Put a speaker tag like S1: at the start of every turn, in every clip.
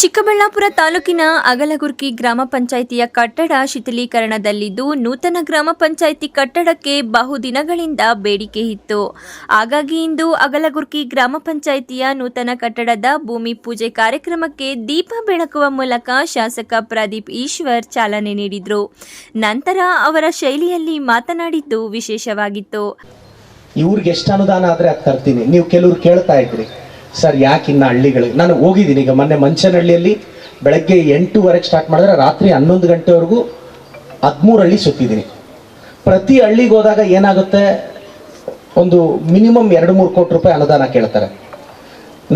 S1: ಚಿಕ್ಕಬಳ್ಳಾಪುರ ತಾಲೂಕಿನ ಅಗಲಗುರ್ಕಿ ಗ್ರಾಮ ಪಂಚಾಯಿತಿಯ ಕಟ್ಟಡ ಶಿಥಿಲೀಕರಣದಲ್ಲಿದ್ದು ನೂತನ ಗ್ರಾಮ ಪಂಚಾಯಿತಿ ಕಟ್ಟಡಕ್ಕೆ ಬಹುದಿನಗಳಿಂದ ಬೇಡಿಕೆ ಇತ್ತು. ಹಾಗಾಗಿ ಇಂದು ಅಗಲಗುರ್ಕಿ ಗ್ರಾಮ ಪಂಚಾಯಿತಿಯ ನೂತನ ಕಟ್ಟಡದ ಭೂಮಿ ಪೂಜೆ ಕಾರ್ಯಕ್ರಮಕ್ಕೆ ದೀಪ ಬೆಳಕುವ ಮೂಲಕ ಶಾಸಕ ಪ್ರದೀಪ್ ಈಶ್ವರ್ ಚಾಲನೆ ನೀಡಿದರು. ನಂತರ ಅವರ ಶೈಲಿಯಲ್ಲಿ ಮಾತನಾಡಿದ್ದು ವಿಶೇಷವಾಗಿತ್ತು.
S2: ಇವ್ರಿಗೆ ಎಷ್ಟು ಅನುದಾನ ಆದರೆ ಅದು ತರ್ತೀನಿ ನೀವು ಕೆಲವ್ರು ಕೇಳ್ತಾ ಇದ್ರಿ. ಸರ್, ಯಾಕೆ ಇನ್ನು ಹಳ್ಳಿಗಳಿಗೆ ನಾನು ಹೋಗಿದ್ದೀನಿ. ಈಗ ಮೊನ್ನೆ ಮಂಚನಹಳ್ಳಿಯಲ್ಲಿ ಬೆಳಗ್ಗೆ ಎಂಟೂವರೆಗೆ ಸ್ಟಾರ್ಟ್ ಮಾಡಿದ್ರೆ ರಾತ್ರಿ ಹನ್ನೊಂದು ಗಂಟೆವರೆಗೂ ಹದಿಮೂರು ಹಳ್ಳಿ ಸುತ್ತಿದ್ದೀನಿ. ಪ್ರತಿ ಹಳ್ಳಿಗೆ ಹೋದಾಗ ಏನಾಗುತ್ತೆ? ಒಂದು ಮಿನಿಮಮ್ ಎರಡು ಮೂರು ಕೋಟಿ ರೂಪಾಯಿ ಅನುದಾನ ಕೇಳ್ತಾರೆ.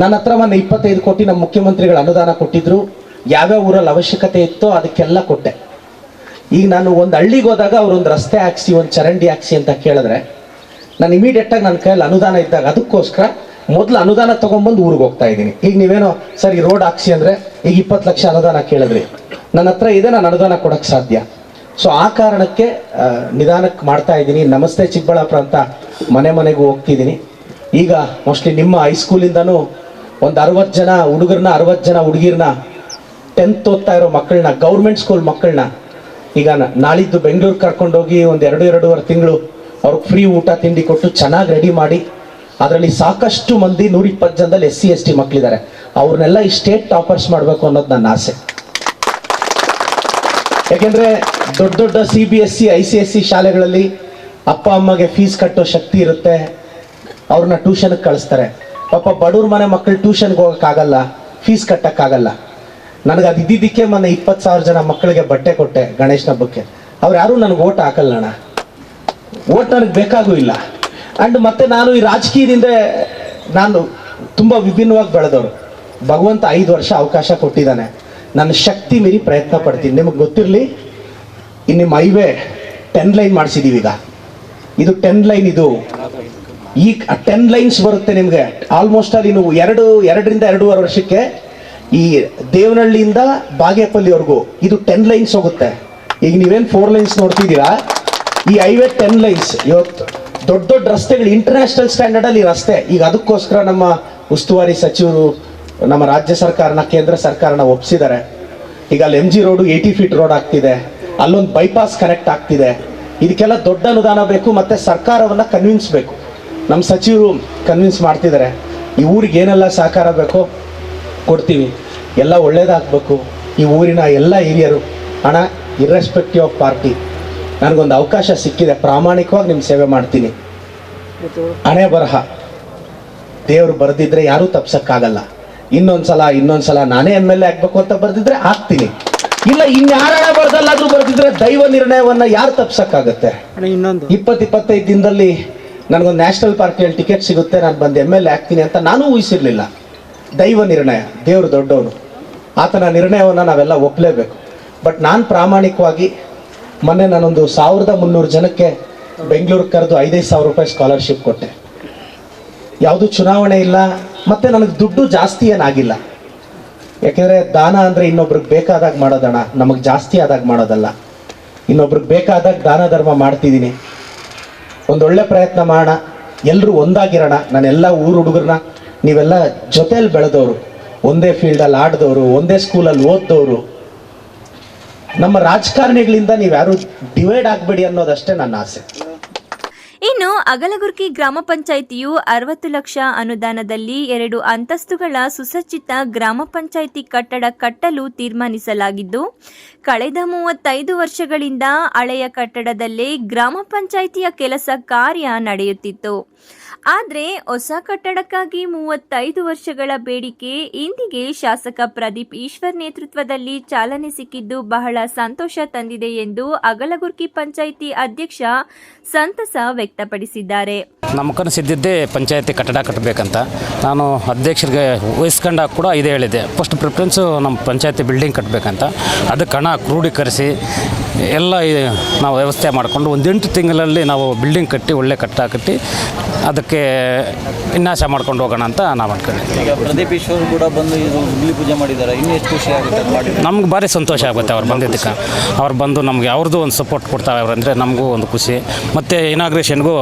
S2: ನನ್ನ ಹತ್ರ ಮೊನ್ನೆ ಇಪ್ಪತ್ತೈದು ಕೋಟಿ ನಮ್ಮ ಮುಖ್ಯಮಂತ್ರಿಗಳು ಅನುದಾನ ಕೊಟ್ಟಿದ್ರು. ಯಾವ್ಯಾವ ಊರಲ್ಲಿ ಅವಶ್ಯಕತೆ ಇತ್ತೋ ಅದಕ್ಕೆಲ್ಲ ಕೊಟ್ಟೆ. ಈಗ ನಾನು ಒಂದು ಹಳ್ಳಿಗೆ ಹೋದಾಗ ಅವ್ರೊಂದು ರಸ್ತೆ ಹಾಕ್ಸಿ, ಒಂದು ಚರಂಡಿ ಹಾಕ್ಸಿ ಅಂತ ಕೇಳಿದ್ರೆ, ನಾನು ಇಮಿಡಿಯೇಟಾಗಿ ನನ್ನ ಕೈಯಲ್ಲಿ ಅನುದಾನ ಇದ್ದಾಗ ಅದಕ್ಕೋಸ್ಕರ ಮೊದಲು ಅನುದಾನ ತೊಗೊಂಬಂದು ಊರಿಗೆ ಹೋಗ್ತಾ ಇದ್ದೀನಿ. ಈಗ ನೀವೇನೋ, ಸರ್, ಈ ರೋಡ್ ಹಾಕ್ಸಿ ಅಂದರೆ ಈಗ ಇಪ್ಪತ್ತು ಲಕ್ಷ ಅನುದಾನ ಕೇಳಿದ್ರಿ. ನನ್ನ ಹತ್ರ ಇದೆ, ನಾನು ಅನುದಾನ ಕೊಡೋಕ್ಕೆ ಸಾಧ್ಯ. ಸೊ ಆ ಕಾರಣಕ್ಕೆ ನಿಧಾನಕ್ಕೆ ಮಾಡ್ತಾ ಇದ್ದೀನಿ. ನಮಸ್ತೆ ಚಿಕ್ಕಬಳ್ಳಾಪುರ ಅಂತ ಮನೆ ಮನೆಗೂ ಹೋಗ್ತಿದ್ದೀನಿ. ಈಗ ಮೋಸ್ಟ್ಲಿ ನಿಮ್ಮ ಹೈಸ್ಕೂಲಿಂದನೂ ಒಂದು ಅರವತ್ತು ಜನ ಹುಡುಗರನ್ನ ಅರವತ್ತು ಜನ ಹುಡುಗಿರನ್ನ ಟೆಂತ್ ಓದ್ತಾ ಇರೋ ಮಕ್ಕಳನ್ನ ಗೌರ್ಮೆಂಟ್ ಸ್ಕೂಲ್ ಮಕ್ಕಳನ್ನ, ಈಗ ನಾಳಿದ್ದು ಬೆಂಗಳೂರು ಕರ್ಕೊಂಡೋಗಿ ಒಂದು ಎರಡು, ಎರಡೂವರೆ ತಿಂಗಳು ಅವ್ರಿಗೆ ಫ್ರೀ ಊಟ, ತಿಂಡಿ ಕೊಟ್ಟು ಚೆನ್ನಾಗಿ ರೆಡಿ ಮಾಡಿ ಅದರಲ್ಲಿ ಸಾಕಷ್ಟು ಮಂದಿ ನೂರ ಇಪ್ಪತ್ತು ಜನದಲ್ಲಿ ಎಸ್ ಸಿ, ಎಸ್ ಟಿ ಮಕ್ಕಳಿದ್ದಾರೆ ಅವ್ರನ್ನೆಲ್ಲ ಈ ಸ್ಟೇಟ್ ಟಾಪರ್ಸ್ ಮಾಡಬೇಕು ಅನ್ನೋದು ನನ್ನ ಆಸೆ. ಯಾಕೆಂದ್ರೆ ದೊಡ್ಡ ದೊಡ್ಡ C B S C I C S C ಶಾಲೆಗಳಲ್ಲಿ ಅಪ್ಪ, ಅಮ್ಮಗೆ ಫೀಸ್ ಕಟ್ಟೋ ಶಕ್ತಿ ಇರುತ್ತೆ. ಅವ್ರನ್ನ ಟ್ಯೂಷನ್ಗೆ ಕಳಿಸ್ತಾರೆ. ಪಾಪ ಬಡವ್ರ ಮನೆ ಮಕ್ಕಳು ಟ್ಯೂಷನ್ಗೆ ಹೋಗೋಕ್ಕಾಗಲ್ಲ ಫೀಸ್ ಕಟ್ಟೋಕ್ಕಾಗಲ್ಲ. ನನಗೆ ಅದು ಇದ್ದಿದ್ದಕ್ಕೆ ಮೊನ್ನೆ ಇಪ್ಪತ್ತು ಸಾವಿರ ಜನ ಮಕ್ಕಳಿಗೆ ಬಟ್ಟೆ ಕೊಟ್ಟೆ ಗಣೇಶನ ಹಬ್ಬಕ್ಕೆ. ಅವ್ರು ಯಾರೂ ನನಗೆ ಓಟ್ ಹಾಕಲ್ಲಣ್ಣ ಓಟ್ ನನಗೆ ಬೇಕಾಗೂ ಇಲ್ಲ. ಆ್ಯಂಡ್ ಮತ್ತೆ ನಾನು ಈ ರಾಜಕೀಯದಿಂದ ನಾನು ತುಂಬ ವಿಭಿನ್ನವಾಗಿ ಬೆಳೆದವರು. ಭಗವಂತ ಐದು ವರ್ಷ ಅವಕಾಶ ಕೊಟ್ಟಿದ್ದಾನೆ. ನನ್ನ ಶಕ್ತಿ ಮೀರಿ ಪ್ರಯತ್ನ ಪಡ್ತೀನಿ. ನಿಮಗೆ ಗೊತ್ತಿರಲಿ ಇನ್ನು ನಿಮ್ಮ ಹೈವೇ ಟೆನ್ ಲೈನ್ ಮಾಡಿಸಿದ್ದೀವಿ ಈಗ. ಇದು ಟೆನ್ ಲೈನ್ ಇದು. ಈ ಟೆನ್ ಲೈನ್ಸ್ ಬರುತ್ತೆ ನಿಮಗೆ. ಆಲ್ಮೋಸ್ಟ್ ಅಲ್ಲಿ ನೀವು ಎರಡು, ಎರಡರಿಂದ ಎರಡೂವರೆ ವರ್ಷಕ್ಕೆ ಈ ದೇವನಹಳ್ಳಿಯಿಂದ ಬಾಗೇಪಲ್ಲಿವರೆಗೂ ಇದು ಟೆನ್ ಲೈನ್ಸ್ ಹೋಗುತ್ತೆ. ಈಗ ನೀವೇನು ಫೋರ್ ಲೈನ್ಸ್ ನೋಡ್ತಿದ್ದೀರಾ? ಈ ಹೈವೇ ಟೆನ್ ಲೈನ್ಸ್ ಇವತ್ತು ದೊಡ್ಡ ದೊಡ್ಡ ರಸ್ತೆಗಳು ಇಂಟರ್ನ್ಯಾಷನಲ್ ಸ್ಟ್ಯಾಂಡರ್ಡ್ ಅಲ್ಲಿ ರಸ್ತೆ. ಈಗ ಅದಕ್ಕೋಸ್ಕರ ನಮ್ಮ ಉಸ್ತುವಾರಿ ಸಚಿವರು ನಮ್ಮ ರಾಜ್ಯ ಸರ್ಕಾರನ, ಕೇಂದ್ರ ಸರ್ಕಾರನ ಒಪ್ಪಿಸಿದ್ದಾರೆ ಈಗ ಅಲ್ಲಿ M G road eighty feet road ಆಗ್ತಿದೆ. ಅಲ್ಲೊಂದು ಬೈಪಾಸ್ ಕನೆಕ್ಟ್ ಆಗ್ತಿದೆ. ಇದಕ್ಕೆಲ್ಲ ದೊಡ್ಡ ಅನುದಾನ ಬೇಕು ಮತ್ತೆ ಸರ್ಕಾರವನ್ನ ಕನ್ವಿನ್ಸ್ ಬೇಕು. ನಮ್ಮ ಸಚಿವರು ಕನ್ವಿನ್ಸ್ ಮಾಡ್ತಿದ್ದಾರೆ. ಈ ಊರಿಗೆ ಏನೆಲ್ಲ ಸಹಕಾರ ಬೇಕೋ ಕೊಡ್ತೀವಿ. ಎಲ್ಲ ಒಳ್ಳೇದಾಗಬೇಕು. ಈ ಊರಿನ ಎಲ್ಲ ಹಿರಿಯರು, ಹಣ ಇರ್ರೆಸ್ಪೆಕ್ಟಿವ್ ಆಫ್ ಪಾರ್ಟಿ ನನಗೊಂದು ಅವಕಾಶ ಸಿಕ್ಕಿದೆ. ಪ್ರಾಮಾಣಿಕವಾಗಿ ನಿಮ್ಮ ಸೇವೆ ಮಾಡ್ತೀನಿ. ಹಣೆ ಬರಹ. ದೇವರು ಬರೆದಿದ್ರೆ ಯಾರೂ ತಪ್ಸಕ್ಕಾಗಲ್ಲ. ಇನ್ನೊಂದ್ಸಲ ಇನ್ನೊಂದ್ಸಲ ನಾನೇ ಎಂ ಎಲ್ ಎ ಆಗ್ಬೇಕು ಅಂತ ಬರೆದಿದ್ರೆ ಆಗ್ತೀನಿ. ಇಲ್ಲ ಇನ್ಯಾರ ಬರ್ದಲ್ಲಾದ್ರೂ ಬರ್ತಿದ್ರೆ ದೈವ ನಿರ್ಣಯವನ್ನ ಯಾರು ತಪ್ಸಕ್ಕಾಗತ್ತೆ?
S3: ಇನ್ನೊಂದು.
S2: ಇಪ್ಪತ್ತು ಇಪ್ಪತ್ತೈದು ದಿನದಲ್ಲಿ ನನಗೊಂದು ನ್ಯಾಷನಲ್ ಪಾರ್ಟಿಯಲ್ಲಿ ಟಿಕೆಟ್ ಸಿಗುತ್ತೆ. ನಾನು ಬಂದು ಎಂ ಎಲ್ ಎ ಆಗ್ತೀನಿ ಅಂತ ನಾನು ಊಹಿಸಿರ್ಲಿಲ್ಲ. ದೈವ ನಿರ್ಣಯ. ದೇವರು ದೊಡ್ಡವನು. ಆತನ ನಿರ್ಣಯವನ್ನು ನಾವೆಲ್ಲ ಒಪ್ಪಲೇಬೇಕು ಬಟ್ ನಾನು ಪ್ರಾಮಾಣಿಕವಾಗಿ ಮೊನ್ನೆ ನಾನೊಂದು ಸಾವಿರದ ಮುನ್ನೂರು ಜನಕ್ಕೆ ಬೆಂಗಳೂರಿಗೆ ಕರೆದು ಐದೈದು ಸಾವಿರ ರೂಪಾಯಿ ಸ್ಕಾಲರ್ಶಿಪ್ ಕೊಟ್ಟೆ. ಯಾವುದು ಚುನಾವಣೆ ಇಲ್ಲ, ಮತ್ತೆ ನನಗೆ ದುಡ್ಡು ಜಾಸ್ತಿ ಏನಾಗಿಲ್ಲ. ಯಾಕೆಂದರೆ ದಾನ ಅಂದರೆ ಇನ್ನೊಬ್ರಿಗೆ ಬೇಕಾದಾಗ ಮಾಡೋದಣ ನಮಗೆ ಜಾಸ್ತಿ ಆದಾಗ ಮಾಡೋದಲ್ಲ. ಇನ್ನೊಬ್ರಿಗೆ ಬೇಕಾದಾಗ ದಾನ ಧರ್ಮ ಮಾಡ್ತಿದ್ದೀನಿ. ಒಂದೊಳ್ಳೆ ಪ್ರಯತ್ನ ಮಾಡೋಣ ಎಲ್ಲರೂ ಒಂದಾಗಿರೋಣ ನಾನೆಲ್ಲ ಊರು ಹುಡುಗರನ್ನ, ನೀವೆಲ್ಲ ಜೊತೆಯಲ್ಲಿ ಬೆಳೆದವರು ಒಂದೇ ಫೀಲ್ಡಲ್ಲಿ ಆಡಿದವರು ಒಂದೇ ಸ್ಕೂಲಲ್ಲಿ ಓದ್ದವರು ನಮ್ಮ ರಾಜಕಾರಣಿಗಳಿಂದ ನೀವ್ಯಾರು ಡಿವೈಡ್ ಆಗಬೇಡಿ ಅನ್ನೋದಷ್ಟೇ ನನ್ನ ಆಸೆ.
S1: ಇನ್ನು ಅಗಲಗುರ್ಕಿ ಗ್ರಾಮ ಪಂಚಾಯಿತಿಯು ಅರವತ್ತು ಲಕ್ಷ ಅನುದಾನದಲ್ಲಿ ಎರಡು ಅಂತಸ್ತುಗಳ ಸುಸಜ್ಜಿತ ಗ್ರಾಮ ಪಂಚಾಯಿತಿ ಕಟ್ಟಡ ಕಟ್ಟಲು ತೀರ್ಮಾನಿಸಲಾಗಿದ್ದು, ಕಳೆದ ಮೂವತ್ತೈದು ವರ್ಷಗಳಿಂದ ಹಳೆಯ ಕಟ್ಟಡದಲ್ಲೇ ಗ್ರಾಮ ಪಂಚಾಯಿತಿಯ ಕೆಲಸ ಕಾರ್ಯ ನಡೆಯುತ್ತಿತ್ತು. ಆದರೆ ಹೊಸ ಕಟ್ಟಡಕ್ಕಾಗಿ ಮೂವತ್ತೈದು ವರ್ಷಗಳ ಬೇಡಿಕೆ, ಇಂದಿಗೆ ಶಾಸಕ ಪ್ರದೀಪ್ ಈಶ್ವರ್ ನೇತೃತ್ವದಲ್ಲಿ ಚಾಲನೆ ಸಿಕ್ಕಿದ್ದು ಬಹಳ ಸಂತೋಷ ತಂದಿದೆ ಎಂದು ಅಗಲಗುರ್ಕಿ ಪಂಚಾಯಿತಿ ಅಧ್ಯಕ್ಷ ಸಂತಸ ವ್ಯಕ್ತಪಡಿಸಿದ್ದಾರೆ.
S4: ನಮ್ಮ ಕನಸಿದ್ದಿದ್ದೇ ಪಂಚಾಯತಿ ಕಟ್ಟಡ ಕಟ್ಟಬೇಕಂತ. ನಾನು ಅಧ್ಯಕ್ಷರಿಗೆ ವಹಿಸ್ಕೊಂಡಾಗ ಕೂಡ ಇದೇ ಹೇಳಿದೆ ಫಸ್ಟ್ ಪ್ರಿಫರೆನ್ಸು ನಮ್ಮ ಪಂಚಾಯತಿ ಬಿಲ್ಡಿಂಗ್ ಕಟ್ಟಬೇಕಂತ. ಅದಕ್ಕೆ ಹಣ ಕ್ರೋಢೀಕರಿಸಿ ಎಲ್ಲ ನಾವು ವ್ಯವಸ್ಥೆ ಮಾಡಿಕೊಂಡು ಒಂದೆಂಟು ತಿಂಗಳಲ್ಲಿ ನಾವು ಬಿಲ್ಡಿಂಗ್ ಕಟ್ಟಿ ಒಳ್ಳೆ ಕಟ್ಟಡ ಕಟ್ಟಿ ಅದಕ್ಕೆ ವಿನ್ಯಾಸ ಮಾಡ್ಕೊಂಡು ಹೋಗೋಣ ಅಂತ ನಾವು ಅನ್ಕೊಂಡಿದ್ದೀವಿ
S5: ಈಗ ಪ್ರದೀಪ್ ಈಶ್ವರ್ ಕೂಡ ಬಂದು ಇದು ಹುಗ್ಲಿ ಪೂಜೆ ಮಾಡಿದ್ದಾರೆ ಇನ್ನೂ ಎಷ್ಟು ಖುಷಿ ಆಗುತ್ತೆ ಅದು
S4: ನಮ್ಗೆ ಭಾರಿ ಸಂತೋಷ ಆಗುತ್ತೆ ಅವ್ರು ಬಂದಿದ್ದಕ್ಕೆ. ಅವ್ರು ಬಂದು ನಮಗೆ ಅವ್ರದ್ದು ಒಂದು ಸಪೋರ್ಟ್ ಕೊಡ್ತಾವೆ ಅಂದರೆ ನಮಗೂ ಒಂದು ಖುಷಿ. ಮತ್ತು ಇನಾಗ್ರೇಷನ್ಗೂ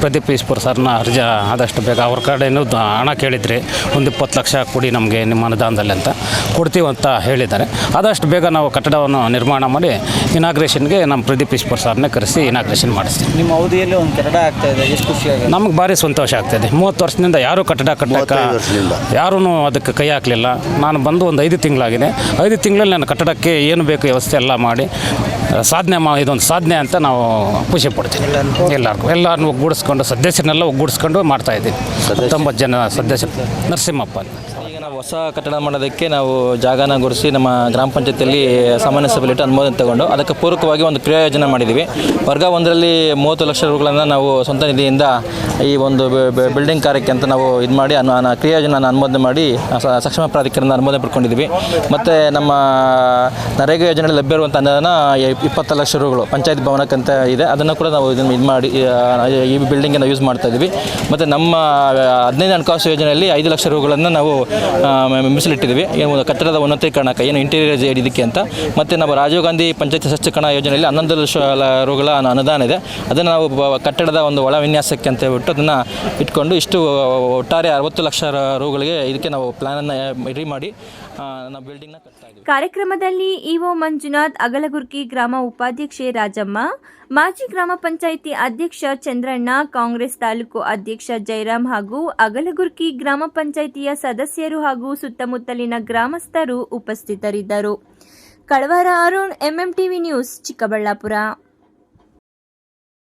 S4: ಪ್ರದೀಪ್ ಈಶ್ವರ್ ಸರ್ನ ಅರ್ಜ ಆದಷ್ಟು ಬೇಗ ಅವ್ರ ಕಡೆಯೂ ದ- ಹಣ ಕೇಳಿದ್ರಿ ಒಂದು ಇಪ್ಪತ್ತು ಲಕ್ಷ ಕೊಡಿ ನಮಗೆ ನಿಮ್ಮ ಅನುದಾನದಲ್ಲಿ ಅಂತ ಕೊಡ್ತೀವಿ ಅಂತ ಹೇಳಿದ್ದಾರೆ. ಆದಷ್ಟು ಬೇಗ ನಾವು ಕಟ್ಟಡವನ್ನು ನಿರ್ಮಾಣ ಮಾಡಿ ಇನಾಗ್ರೇಷನ್ಗೆ ನಮ್ಮ ಪ್ರದೀಪ್ ಈಶ್ವರ್ ಸರ್ನೇ ಕರೆಸಿ ಇನಾಗ್ರೇಷನ್ ಮಾಡಿಸ್ತೀವಿ.
S5: ನಿಮ್ಮ ಅವಧಿಯಲ್ಲಿ ಒಂದು ಕಟ್ಟಡ ಆಗ್ತಾ ಇದೆ. ಎಷ್ಟು ಖುಷಿಯಾಗಿ ಆಗುತ್ತೆ?
S4: ನಮ್ಗೆ ಭಾರಿ ಸಂತೋಷ ಆಗ್ತಿದೆ. ಮೂವತ್ತು ವರ್ಷದಿಂದ ಯಾರೂ ಕಟ್ಟಡ ಕಟ್ಟಕ್ಕೆ ಯಾರೂ ಅದಕ್ಕೆ ಕೈ ಹಾಕಲಿಲ್ಲ. ನಾನು ಬಂದು ಒಂದು ಐದು ತಿಂಗಳಾಗಿದೆ. ಐದು ತಿಂಗಳಲ್ಲಿ ನಾನು ಕಟ್ಟಡಕ್ಕೆ ಏನು ಬೇಕು ವ್ಯವಸ್ಥೆ ಎಲ್ಲ ಮಾಡಿ ಆ, ಸಾಧನೆ ಮಾ ಇದೊಂದು ಸಾಧನೆ ಅಂತ ನಾವು ಖುಷಿ ಪಡ್ತೀವಿ ಎಲ್ಲರಿಗೂ ಎಲ್ಲರನ್ನು ಒಗ್ಗೂಡಿಸ್ಕೊಂಡು ಸದಸ್ಯರನ್ನೆಲ್ಲ ಒಗ್ಗೂಡಿಸ್ಕೊಂಡು ಮಾಡ್ತಾ ಇದ್ದೀವಿ. ಹತ್ತೊಂಬತ್ತು ಜನ ಸದಸ್ಯರು. ನರಸಿಂಹಪ್ಪ ಅಂತ.
S5: ಹೊಸ ಕಟ್ಟಡ ಮಾಡೋದಕ್ಕೆ ನಾವು ಜಾಗನ ಗುರುಸಿ ನಮ್ಮ ಗ್ರಾಮ ಪಂಚಾಯತಿಯಲ್ಲಿ ಸಾಮಾನ್ಯ ಸಭೆಯಲ್ಲಿ ಅನುಮೋದನೆ ತಗೊಂಡು ಅದಕ್ಕೆ ಪೂರಕವಾಗಿ ಒಂದು ಕ್ರಿಯಾ ಯೋಜನೆ ಮಾಡಿದ್ದೀವಿ. ವರ್ಗ ಒಂದರಲ್ಲಿ ಮೂವತ್ತು ಲಕ್ಷ ರೂಗಳನ್ನು ನಾವು ಸ್ವಂತ ನಿಧಿಯಿಂದ ಈ ಒಂದು ಬಿಲ್ಡಿಂಗ್ ಕಾರ್ಯಕ್ಕೆ ಅಂತ ನಾವು ಇದು ಮಾಡಿ ಅನು ಅನ- ಕ್ರಿಯಾ ಯೋಜನೆ ಅನುಮೋದನೆ ಮಾಡಿ ಸಕ್ಷಮ ಪ್ರಾಧಿಕಾರದ ಅನುಮೋದನೆ ಪಡ್ಕೊಂಡಿದ್ದೀವಿ. ಮತ್ತು ನಮ್ಮ ನರೇಗಾ ಯೋಜನೆಯಲ್ಲಿ ಲಭ್ಯ ಇರುವಂಥ ಅನುದಾನ ಇಪ್- ಇಪ್ಪತ್ತು ಲಕ್ಷ ರೂಗಳು ಪಂಚಾಯತ್ ಭವನಕ್ಕಂತ ಇದೆ. ಅದನ್ನು ಕೂಡ ನಾವು ಇದನ್ನು ಇದು ಮಾಡಿ ಈ ಬಿಲ್ಡಿಂಗನ್ನು ಯೂಸ್ ಮಾಡ್ತಾ ಇದ್ದೀವಿ. ಮತ್ತು ನಮ್ಮ ಹದಿನೈದು ಹಣಕಾಸು ಯೋಜನೆಯಲ್ಲಿ ಐದು ಲಕ್ಷ ರೂಗಳನ್ನು ನಾವು ಮೀಸಲಿಟ್ಟಿದ್ದೀವಿ. ಏನು ಕಟ್ಟಡದ ಉನ್ನತೀಕರಣಕ್ಕೆ ಏನು ಇಂಟೀರಿಯರ್ ಇದಕ್ಕೆ ಅಂತ. ಮತ್ತು ನಮ್ಮ ರಾಜೀವ್ ಗಾಂಧಿ ಪಂಚಾಯತ್ ಸ್ವಚ್ಛಕರಣ ಯೋಜನೆಯಲ್ಲಿ ಹನ್ನೊಂದು ಲಕ್ಷ ರೋಗಗಳ ಅನುದಾನ ಇದೆ. ಅದನ್ನು ನಾವು ಕಟ್ಟಡದ ಒಂದು ಒಳ ವಿನ್ಯಾಸಕ್ಕೆ ಅಂತ ಹೇಳ್ಬಿಟ್ಟು ಅದನ್ನು ಇಟ್ಕೊಂಡು ಇಷ್ಟು ಒಟ್ಟಾರೆ ಅರವತ್ತು ಲಕ್ಷ ರೂಗಳಿಗೆ ಇದಕ್ಕೆ ನಾವು ಪ್ಲ್ಯಾನನ್ನು ರೆಡಿ ಮಾಡಿ ನಾವು
S1: ಕಾರ್ಯಕ್ರಮದಲ್ಲಿ ಇಒ ಮಂಜುನಾಥ್ ಅಗಲಗುರ್ಕಿ ಗ್ರಾಮ ಉಪಾಧ್ಯಕ್ಷೆ ರಾಜಮ್ಮ, ಮಾಜಿ ಗ್ರಾಮ ಪಂಚಾಯಿತಿ ಅಧ್ಯಕ್ಷ ಚಂದ್ರಣ್ಣ, ಕಾಂಗ್ರೆಸ್ ತಾಲೂಕು ಅಧ್ಯಕ್ಷ ಜಯರಾಮ್ ಹಾಗೂ ಅಗಲಗುರ್ಕಿ ಗ್ರಾಮ ಪಂಚಾಯಿತಿಯ ಸದಸ್ಯರು ಹಾಗೂ ಸುತ್ತಮುತ್ತಲಿನ ಗ್ರಾಮಸ್ಥರು ಉಪಸ್ಥಿತರಿದ್ದರು. Kalavara Arun MMTV news Chikkaballapura.